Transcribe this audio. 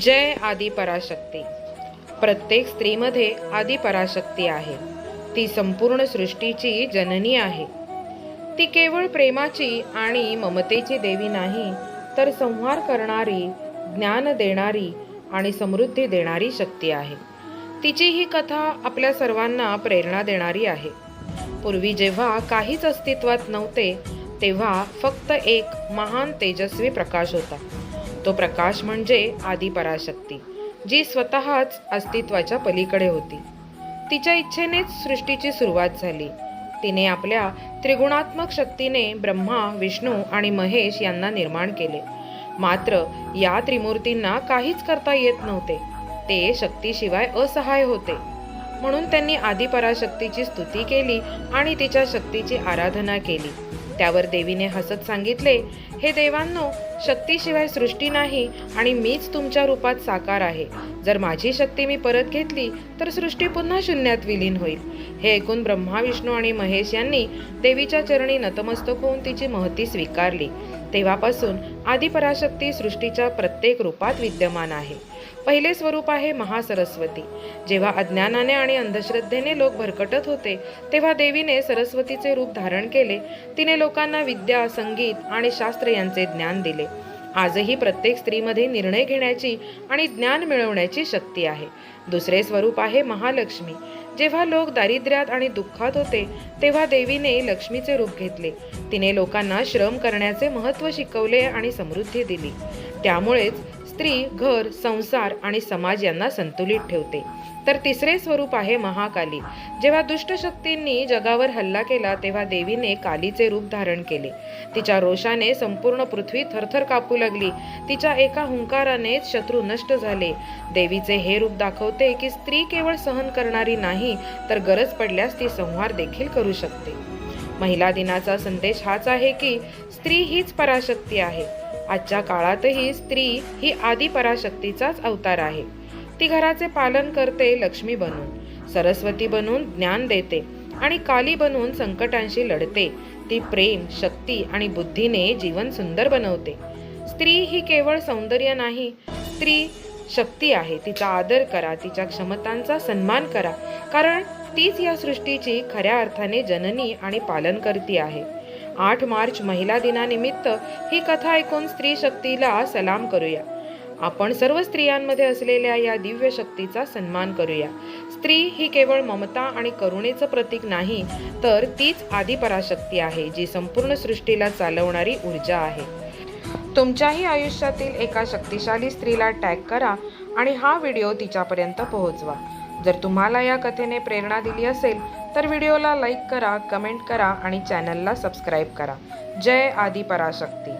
जय आदि पराशक्ती. प्रत्येक स्त्रीमध्ये आदि पराशक्ती आहे. ती संपूर्ण सृष्टीची जननी आहे. ती केवळ प्रेमाची आणि ममतेची देवी नाही तर संहार करणारी ज्ञान देणारी आणि समृद्धी देणारी शक्ती आहे. तिची ही कथा आपल्या सर्वांना प्रेरणा देणारी आहे. पूर्वी जेव्हा काहीच अस्तित्वात नव्हते तेव्हा फक्त एक महान तेजस्वी प्रकाश होता. तो प्रकाश म्हणजे आदी पराशक्ती जी स्वतःच अस्तित्वाच्या पलीकडे होती. तिच्या इच्छेनेच सृष्टीची सुरुवात झाली. तिने आपल्या त्रिगुणात्मक शक्तीने ब्रह्मा विष्णू आणि महेश यांना निर्माण केले. मात्र या त्रिमूर्तींना काहीच करता येत नव्हते. ते शक्तीशिवाय असहाय होते. म्हणून त्यांनी आदिपराशक्तीची स्तुती केली आणि तिच्या शक्तीची आराधना केली. त्यावर देवीने हसत सांगितले हे देवांनो शक्तीशिवाय सृष्टी नाही आणि मीच तुमच्या रूपात साकार आहे. जर माझी शक्ती मी परत घेतली तर सृष्टी पुन्हा शून्यात विलीन होईल. हे ऐकून ब्रह्मा विष्णू आणि महेश यांनी देवीच्या चरणी नतमस्तक होऊन तिची महती स्वीकारली. तेव्हापासून आदिपराशक्ती सृष्टीच्या प्रत्येक रूपात विद्यमान आहे. पहिले स्वरूप आहे महासरस्वती. जेव्हा अज्ञानाने आणि अंधश्रद्धेने लोक भरकटत होते तेव्हा देवीने सरस्वतीचे रूप धारण केले. तिने लोकांना विद्या संगीत आणि शास्त्र यांचे ज्ञान दिले. आजही प्रत्येक स्त्रीमध्ये निर्णय घेण्याची आणि ज्ञान मिळवण्याची शक्ती आहे. दुसरे स्वरूप आहे महालक्ष्मी. जेव्हा लोक दारिद्र्यात आणि दुःखात होते तेव्हा देवीने लक्ष्मीचे रूप घेतले. तिने लोकांना श्रम करण्याचे महत्त्व शिकवले आणि समृद्धी दिली. त्यामुळेच स्त्री घर संसार आणि समाज यांना संतुलित ठेवते. तर तिसरे स्वरूप आहे महाकाली. जेव्हा दुष्टशक्तींनी जगावर हल्ला केला तेव्हा देवीने कालीचे रूप धारण केले. तिच्या रोषाने संपूर्ण पृथ्वी थरथर कापू लागली. तिच्या एका हुंकारानेच शत्रू नष्ट झाले. देवीचे हे रूप दाखवते की स्त्री केवळ सहन करणारी नाही तर गरज पडल्यास ती संहार देखील करू शकते. महिला दिनाचा संदेश हाच आहे की स्त्री हीच पराशक्ती आहे. आजच्या काळातही स्त्री ही आदी पराशक्तीचाच अवतार आहे. ती घराचे पालन करते लक्ष्मी बनून सरस्वती बनून ज्ञान देते आणि काली बनून संकटांशी लढते. ती प्रेम शक्ती आणि बुद्धीने जीवन सुंदर बनवते. स्त्री ही केवळ सौंदर्य नाही स्त्री शक्ती आहे. तिचा आदर करा तिच्या क्षमतांचा सन्मान करा. कारण तीच या सृष्टीची खऱ्या अर्थाने जननी आणि पालन करती आहे. आठ मार्च महिला दिनानिमित्त ही कथा ऐकून स्त्री शक्तीला सलाम करूया. आपण सर्व स्त्रियांमध्ये असलेल्या या दिव्य शक्तीचा सन्मान करूया. स्त्री ही केवळ ममता आणि करुणेचं प्रतीक नाही तर तीच आदिपराशक्ती आहे जी संपूर्ण सृष्टीला चालवणारी ऊर्जा आहे. तुमच्याही आयुष्यातील एका शक्तिशाली स्त्रीला टॅग करा आणि हा व्हिडिओ तिच्यापर्यंत पोहोचवा. जर तुम्हाला या कथेने प्रेरणा दिली असेल तर व्हिडिओला लाईक करा कमेंट करा आणि चॅनलला सबस्क्राईब करा. जय आदिपराशक्ती.